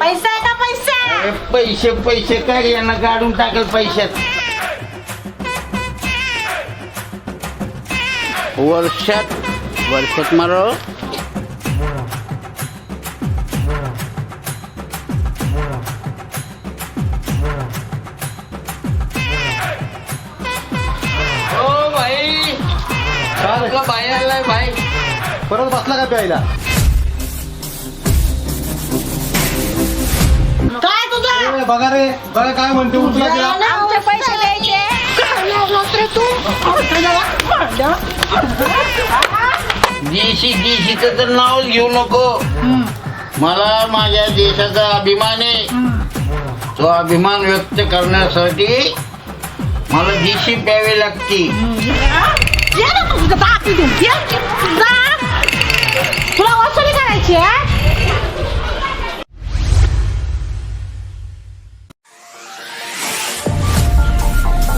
पैसा आहे का पैसा? अरे पैसे पैसे काय यांना काढून टाकल पैशात. वर्षात वर्षात मारो. ओ भाई. सारखं बाहेर आलाय भाई. परत बसला का प्यायला? बघा रे बघा काय म्हणते उठला त्या. आमचे पैसे द्यायचे. देशी देशीचं तर नाव घेऊ नको. मला माझ्या देशाचा अभिमान आहे. तो अभिमान व्यक्त करण्यासाठी मला देशी प्यावे लागते तुला वसुली करायची आहे?